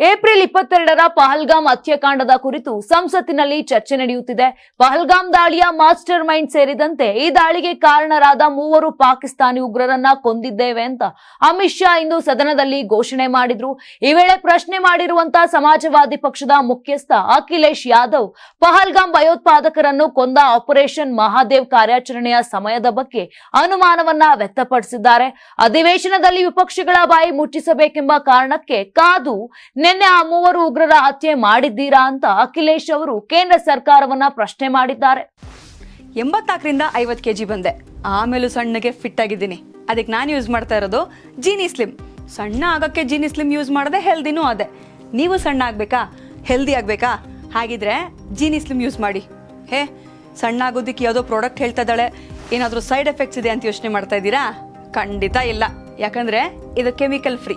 April ಇಪ್ಪತ್ತೆರಡರ ಪಹಲ್ಗಾಮ್ ಹತ್ಯಾಕಾಂಡದ ಕುರಿತು ಸಂಸತ್ತಿನಲ್ಲಿ ಚರ್ಚೆ ನಡೆಯುತ್ತಿದೆ. ಪಹಲ್ಗಾಮ್ ದಾಳಿಯ ಮಾಸ್ಟರ್ ಮೈಂಡ್ ಸೇರಿದಂತೆ ಈ ದಾಳಿಗೆ ಕಾರಣರಾದ ಮೂವರು ಪಾಕಿಸ್ತಾನಿ ಉಗ್ರರನ್ನ ಕೊಂದಿದ್ದೇವೆ ಅಂತ ಅಮಿತ್ ಶಾ ಇಂದು ಸದನದಲ್ಲಿ ಘೋಷಣೆ ಮಾಡಿದ್ರು. ಈ ವೇಳೆ ಪ್ರಶ್ನೆ ಮಾಡಿರುವಂತಹ ಸಮಾಜವಾದಿ ಪಕ್ಷದ ಮುಖ್ಯಸ್ಥ ಅಖಿಲೇಶ್ ಯಾದವ್ ಪಹಲ್ಗಾಮ್ ಭಯೋತ್ಪಾದಕರನ್ನು ಕೊಂದ ಆಪರೇಷನ್ ಮಹಾದೇವ್ ಕಾರ್ಯಾಚರಣೆಯ ಸಮಯದ ಬಗ್ಗೆ ಅನುಮಾನವನ್ನ ವ್ಯಕ್ತಪಡಿಸಿದ್ದಾರೆ. ಅಧಿವೇಶನದಲ್ಲಿ ವಿಪಕ್ಷಗಳ ಬಾಯಿ ಮುಚ್ಚಿಸಬೇಕೆಂಬ ಕಾರಣಕ್ಕೆ ಕಾದು ನಿನ್ನೆ ಆ ಮೂವರು ಉಗ್ರರ ಹತ್ಯೆ ಮಾಡಿದ್ದೀರಾ ಅಂತ ಅಖಿಲೇಶ್ ಅವರು ಕೇಂದ್ರ ಸರ್ಕಾರವನ್ನ ಪ್ರಶ್ನೆ ಮಾಡಿದ್ದಾರೆ. ಎಂಬತ್ನಾಲ್ಕರಿಂದ ಐವತ್ತು ಕೆ ಜಿ ಬಂದೆ. ಆಮೇಲೂ ಸಣ್ಣಗೆ ಫಿಟ್ ಆಗಿದ್ದೀನಿ. ಅದಕ್ಕೆ ನಾನು ಯೂಸ್ ಮಾಡ್ತಾ ಇರೋದು ಜೀನಿ ಸ್ಲಿಮ್ ಸಣ್ಣ ಆಗೋಕ್ಕೆ ಜೀನಿ ಸ್ಲಿಮ್ ಯೂಸ್ ಮಾಡಿದೆ ಹೆಲ್ದಿನೂ ಅದೇ. ನೀವು ಸಣ್ಣ ಆಗಬೇಕಾ? ಹೆಲ್ದಿ ಆಗಬೇಕಾ? ಹಾಗಿದ್ರೆ ಜೀನಿ ಸ್ಲಿಮ್ ಯೂಸ್ ಮಾಡಿ. ಹೇ, ಸಣ್ಣ ಆಗೋದಿಕ್ಕೆ ಯಾವುದೋ ಪ್ರಾಡಕ್ಟ್ ಹೇಳ್ತಾ ಇದ್ದಾಳೆ. ಏನಾದರೂ ಸೈಡ್ ಎಫೆಕ್ಟ್ಸ್ ಇದೆ ಅಂತ ಯೋಚನೆ ಮಾಡ್ತಾ ಇದ್ದೀರಾ? ಖಂಡಿತ ಇಲ್ಲ. ಯಾಕಂದರೆ ಇದು ಕೆಮಿಕಲ್ ಫ್ರೀ